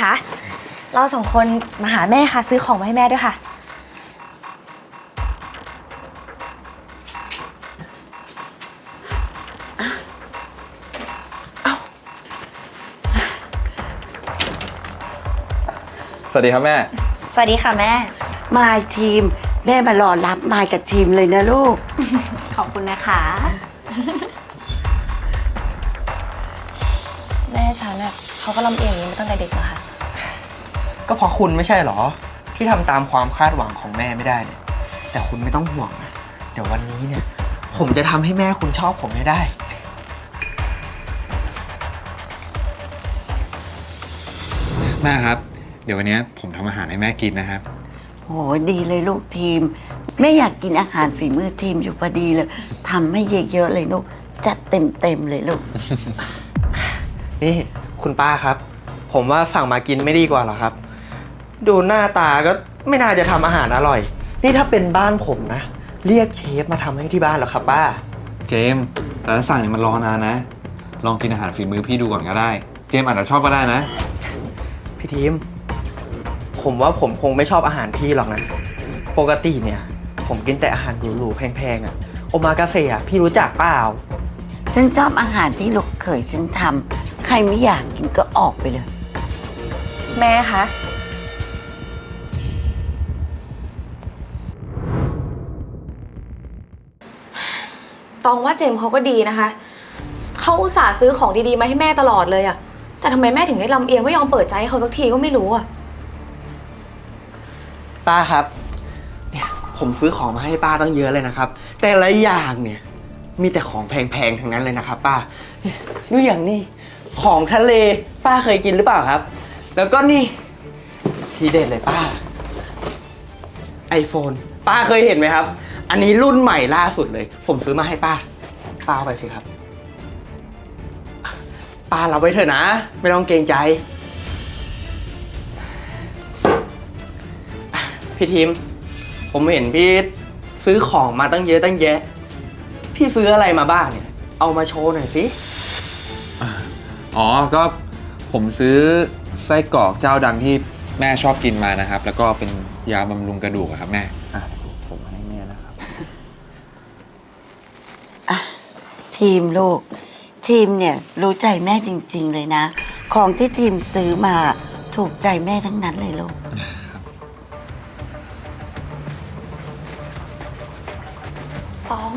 คะ เราสองคนมาหาแม่ค่ะ ซื้อของมาให้แม่ด้วยค่ะ สวัสดีครับแม่ สวัสดีค่ะแม่ มายทีม แม่มารอรับมายกับทีมเลยนะลูก ขอบคุณนะคะ แม่ฉันเนี่ยเขาก็ลำเอียงอย่างนี้มาตั้งแต่เด็กนะคะ ก็เพราะคุณไม่ใช่เหรอ ที่ทำตามความคาดหวังของแม่ไม่ได้เนี่ย แต่คุณไม่ต้องห่วงนะเดี๋ยววันนี้เนี่ย ผมจะทำให้แม่คุณชอบผมให้ได้ แม่ครับ เดี๋ยววันนี้ผมทำอาหารให้แม่กินนะครับ โหดีเลยลูกทีม แม่อยากกินอาหารฝีมือทีมอยู่พอดีเลยทำให้เยอะๆเลยลูกจัดเต็มๆเลยลูก นี่คุณป้าครับ ผมว่าสั่งมากินไม่ดีกว่าเหรอครับ ดูหน้าตาก็ไม่น่าจะทำอาหารอร่อย นี่ถ้าเป็นบ้านผมนะ เรียกเชฟมาทำให้ที่บ้านเหรอครับป้า เจมส์แต่ถ้าสั่งเนี่ยมันรอนานนะ ลองกินอาหารฝีมือพี่ดูก่อนก็ได้ เจมส์อาจจะชอบก็ได้นะ พี่ทีม ผมว่าผมคงไม่ชอบอาหารพี่หรอกนะ ปกติเนี่ย ผมกินแต่อาหารหรูๆแพงๆอะโอมากาเสะอะพี่รู้จักเปล่า ฉันชอบอาหารที่ลูกเขยฉันทำใครไม่อยากกินก็ออกไปเลย แม่คะ ตองว่าเจมส์เขาก็ดีนะคะ เขาอุตส่าห์ซื้อของดีๆมาให้แม่ตลอดเลยอะแต่ทำไมแม่ถึงได้ลำเอียงไม่ยอมเปิดใจให้เขาสักทีก็ไม่รู้อะป้าครับ เนี่ยผมซื้อของมาให้ป้าตั้งเยอะเลยนะครับ แต่ละอย่างเนี่ยมีแต่ของแพงๆทั้งนั้นเลยนะครับ ป้าเนี่ยดูอย่างนี้ของทะเลป้าเคยกินหรือเปล่าครับ แล้วก็นี่ทีเด็ดเลยป้า iPhone ป้าเคยเห็นไหมครับ อันนี้รุ่นใหม่ล่าสุดเลย ผมซื้อมาให้ป้า ป้าเอาไปสิครับ ป้ารับไว้เถอะนะ ไม่ต้องเกรงใจ พี่ทีม ผมเห็นพี่ซื้อของมาตั้งเยอะตั้งแยะ พี่ซื้ออะไรมาบ้างเนี่ย เอามาโชว์หน่อยสิ อ๋อ ก็ผมซื้อไส้กรอกเจ้าดังที่แม่ชอบกินมานะครับ แล้วก็เป็นยาบำรุงกระดูกอะครับแม่ให้แม่นะครับ ทีมลูก ทีมเนี่ยรู้ใจแม่จริง ๆ เลยนะ ของที่ทีมซื้อมาถูกใจแม่ทั้งนั้นเลยลูก ตอง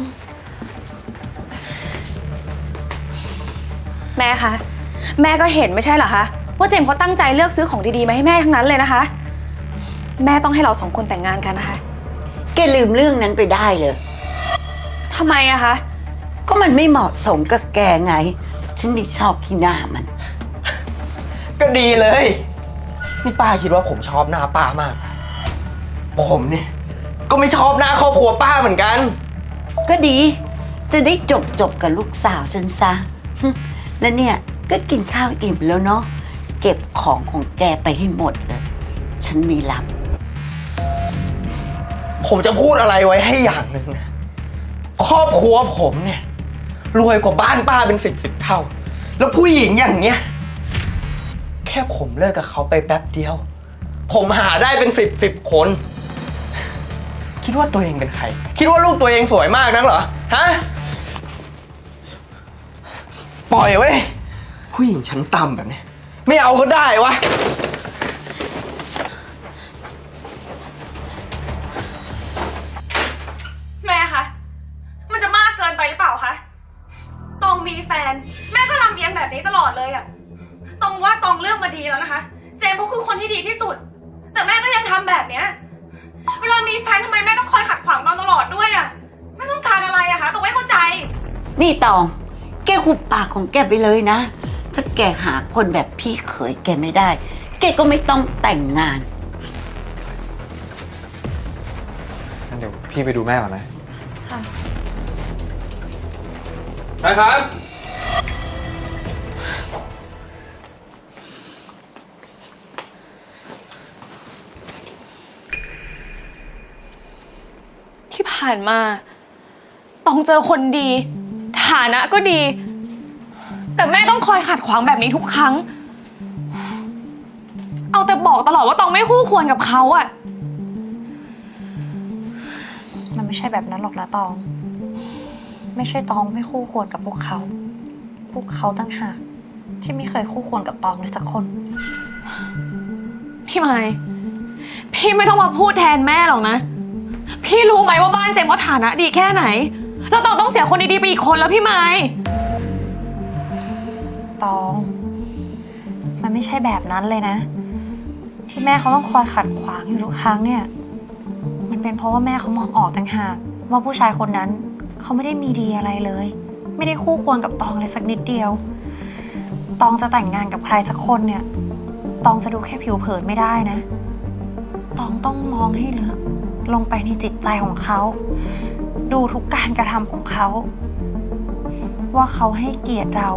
แม่คะ แม่ก็เห็นไม่ใช่เหรอคะ ว่าเจมส์เขาตั้งใจเลือกซื้อของดีๆมาให้แม่ทั้งนั้นเลยนะคะ แม่ต้องให้เราสองคนแต่งงานกันนะคะ แกลืมเรื่องนั้นไปได้เลย ทำไมอะคะ ก็มันไม่เหมาะสมกับแกไง ฉันไม่ชอบขี้หน้ามัน ก็ดีเลย นี่ป้าคิดว่าผมชอบหน้าป้ามาก ผมเนี่ยก็ไม่ชอบหน้าครอบครัวป้าเหมือนกัน ก็ดี จะได้จบจบกับลูกสาวฉันซะฮึแล้วเนี่ยก็กินข้าวอิ่มแล้วเนาะเก็บของของแกไปให้หมดเลย ฉันมีรับ ผมจะพูดอะไรไว้ให้อย่างหนึ่งนะครอบครัวผมเนี่ย รวยกว่าบ้านป้าเป็นสิบสิบเท่า แล้วผู้หญิงอย่างเนี้ย แค่ผมเลิกกับเขาไปแป๊บเดียว ผมหาได้เป็นสิบสิบคน คิดว่าตัวเองเป็นใคร คิดว่าลูกตัวเองสวยมากนักเหรอ ฮะ ปล่อยเว้ย ผู้หญิงชั้นต่ำแบบเนี้ยไม่เอาก็ได้วะ ที่ดีที่สุด แต่แม่ก็ยังทำแบบเนี้ย เวลามีแฟนทำไมแม่ต้องคอยขัดขวางตองตลอดด้วยอะแม่ต้องการอะไรอะคะตองไม่เข้าใจ นี่ตอง แกหุบปากของแกไปเลยนะ ถ้าแกหาคนแบบพี่เขยแกไม่ได้ แกก็ไม่ต้องแต่งงาน งั้นเดี๋ยวพี่ไปดูแม่ก่อนนะค่ะนะครับ ผ่านมาต้องเจอคนดี ฐานะก็ดี แต่แม่ต้องคอยขัดขวางแบบนี้ทุกครั้ง เอาแต่บอกตลอดว่าตองไม่คู่ควรกับเขาอะมันไม่ใช่แบบนั้นหรอกนะตอง ไม่ใช่ตองไม่คู่ควรกับพวกเขา พวกเขาตั้งหากที่ไม่เคยคู่ควรกับตองเลยสักคน พี่ไม้พี่ไม่ต้องมาพูดแทนแม่หรอกนะ พี่รู้ไหมว่าบ้านเจมส์เขาฐานะดีแค่ไหนแล้วตองต้องเสียคนดีๆไปอีกคนแล้วพี่ไม้ตอง มันไม่ใช่แบบนั้นเลยนะ ที่แม่เขาต้องคอยขัดขวางอยู่ทุกครั้งเนี่ย มันเป็นเพราะว่าแม่เขามองออกต่างหากว่าผู้ชายคนนั้นเขาไม่ได้มีดีอะไรเลย ไม่ได้คู่ควรกับตองเลยสักนิดเดียว ตองจะแต่งงานกับใครสักคนเนี่ย ตองจะดูแค่ผิวเผินไม่ได้นะ ตองต้องมองให้ลึก ลงไปในจิตใจของเขา ดูทุกการกระทำของเขา ว่าเขาให้เกียรติเรา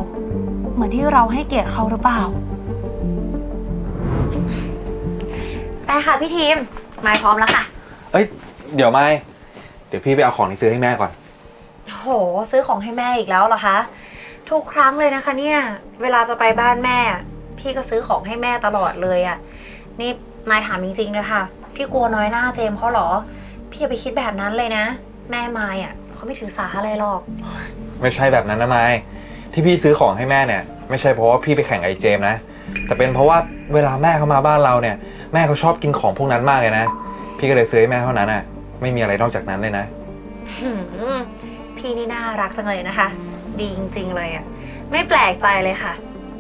เหมือนที่เราให้เกียรติเขาหรือเปล่า ไปค่ะพี่ทีมไม้พร้อมแล้วค่ะ เอ้ย เดี๋ยวไม่ เดี๋ยวพี่ไปเอาของที่ซื้อให้แม่ก่อน โห ซื้อของให้แม่อีกแล้วเหรอคะ ทุกครั้งเลยนะคะเนี่ย เวลาจะไปบ้านแม่ พี่ก็ซื้อของให้แม่ตลอดเลยอะ่ะ นี่ไม้ถามจริงๆเลยค่ะ พี่กลัวน้อยหน้าเจมส์เขาเหรอ พี่อย่าไปคิดแบบนั้นเลยนะ แม่ไม้อะ่ะเขาไม่ถือสาอะไรหรอก ไม่ใช่แบบนั้นนะไม่ที่พี่ซื้อของให้แม่เนี่ย ไม่ใช่เพราะว่าพี่ไปแข่งกับไอเจมส์นะ แต่เป็นเพราะว่าเวลาแม่เขามาบ้านเราเนี่ย แม่เขาชอบกินของพวกนั้นมากเลยนะ พี่ก็เลยซื้อให้แม่เท่านั้นอะ ไม่มีอะไรนอกจากนั้นเลยนะ หืมพี่นี่น่ารักจังเลยนะคะ ดีจริงๆเลยอะ่ะ ไม่แปลกใจเลยค่ะ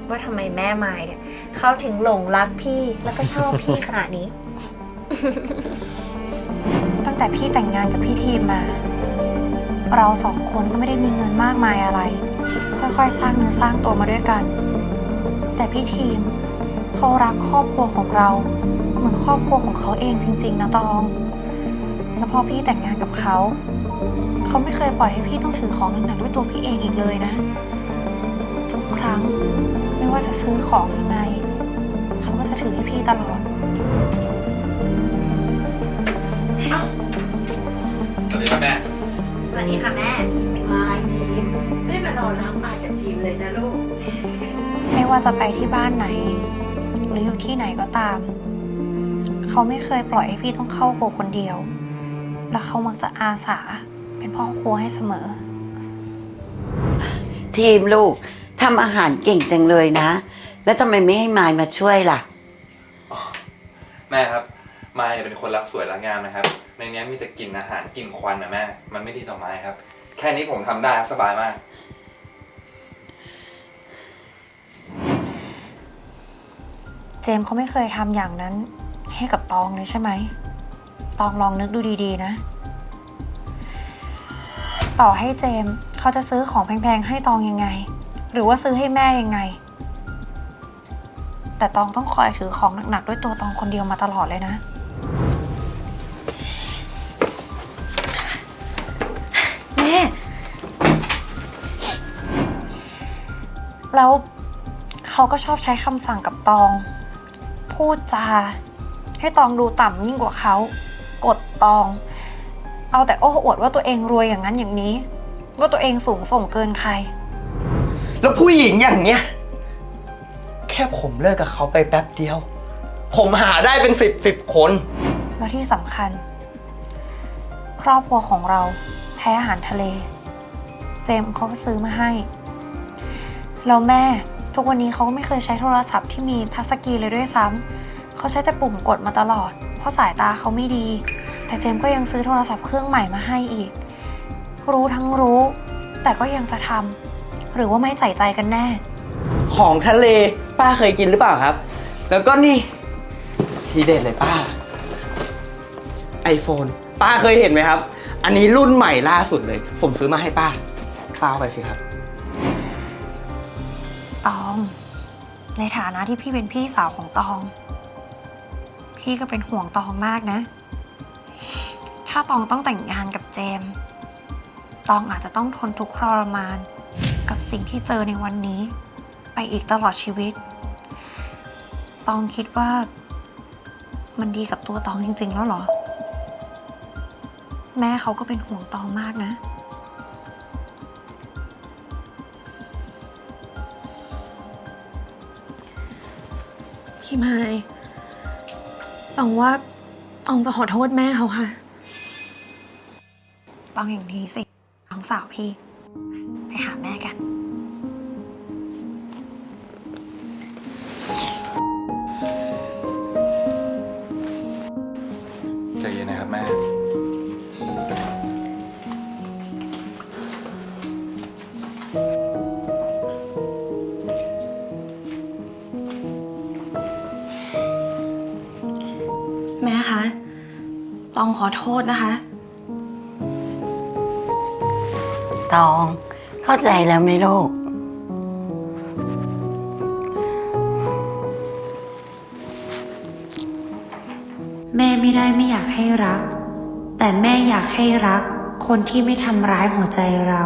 ว่าทำไมแม่ไม้เนี่ยเขาถึงหลงรักพี่แล้วก็ชอบพี่ขนาดนี้ ตั้งแต่พี่แต่งงานกับพี่ทีมมา เราสองคนก็ไม่ได้มีเงินมากมายอะไร ค่อยๆ สร้างเนื้อสร้างตัวมาด้วยกัน แต่พี่ทีมเขารักครอบครัวของเรา เหมือนครอบครัวของเขาเองจริง ๆ นะตอง แล้วพอพี่แต่งงานกับเขา เขาไม่เคยปล่อยให้พี่ต้องถือของหนักๆด้วยตัวพี่เองอีกเลยนะ ทุกครั้งไม่ว่าจะซื้อของยังไงเขาก็จะถือให้พี่ตลอด สวัสดีครับแม่ สวัสดีค่ะแม่มายทีมไม่มารอรับมาจากทีมเลยนะลูก ไม่ว่าจะไปที่บ้านไหน หรืออยู่ที่ไหนก็ตาม เขาไม่เคยปล่อยให้พี่ต้องเข้าครัวคนเดียว และเขามักจะอาสาเป็นพ่อครัวให้เสมอ ทีมลูกทำอาหารเก่งจังเลยนะ แล้วทำไมไม่ให้มายมาช่วยล่ะ แม่ครับ มาเป็นคนรักสวยรักงามนะครับ ในนี้มีแต่กลิ่นอาหารกลิ่นควันนะแม่ มันไม่ดีต่อไม้ครับ แค่นี้ผมทำได้สบายมาก เจมส์เขาไม่เคยทำอย่างนั้น ให้กับตองเลยใช่ไหม ตองลองนึกดูดีๆนะ ต่อให้เจมส์เขาจะซื้อของแพงๆ ให้ตองยังไง หรือว่าซื้อให้แม่ยังไง แต่ตองต้องคอยถือของหนักๆด้วยตัวตองคนเดียวมาตลอดเลยนะ แล้วเขาก็ชอบใช้คำสั่งกับตอง พูดจา ให้ตองดูต่ำยิ่งกว่าเขา กดตอง เอาแต่โอ้อวดว่าตัวเองรวยอย่างนั้นอย่างนี้ ว่าตัวเองสูงส่งเกินใคร แล้วผู้หญิงอย่างเนี้ย แค่ผมเลิกกับเขาไปแป๊บเดียว ผมหาได้เป็นสิบสิบคน แล้วที่สำคัญ ครอบครัวของเราแพ้อาหารทะเล เจมส์เขาก็ซื้อมาให้ แล้วแม่ทุกวันนี้เขาก็ไม่เคยใช้โทรศัพท์ที่มีทัชสกรีนเลยด้วยซ้ำเขาใช้แต่ปุ่มกดมาตลอด เพราะสายตาเขาไม่ดี แต่เจมส์ก็ยังซื้อโทรศัพท์เครื่องใหม่มาให้อีก รู้ทั้งรู้ แต่ก็ยังจะทำหรือว่าไม่ใส่ใจกันแน่ ของทะเลป้าเคยกินหรือเปล่าครับ แล้วก็นี่ ทีเด็ดเลยป้า iPhone ป้าเคยเห็นไหมครับ อันนี้รุ่นใหม่ล่าสุดเลย ผมซื้อมาให้ป้าป้าเอาไปสิครับ ในฐานะที่พี่เป็นพี่สาวของตอง พี่ก็เป็นห่วงตองมากนะ ถ้าตองต้องแต่งงานกับเจม ตองอาจจะต้องทนทุกข์ทรมาน กับสิ่งที่เจอในวันนี้ ไปอีกตลอดชีวิต ตองคิดว่า มันดีกับตัวตองจริง ๆ แล้วเหรอ แม่เขาก็เป็นห่วงตองมากนะ พี่ไม้องว่าตองจะขอโทษแม่เขาค่ะต้องอย่างนี้สิน้องสาวพี่ ตองขอโทษนะคะ ตอง เข้าใจแล้วไหมลูก แม่ไม่ได้ไม่อยากให้รัก แต่แม่อยากให้รัก คนที่ไม่ทำร้ายหัวใจเรา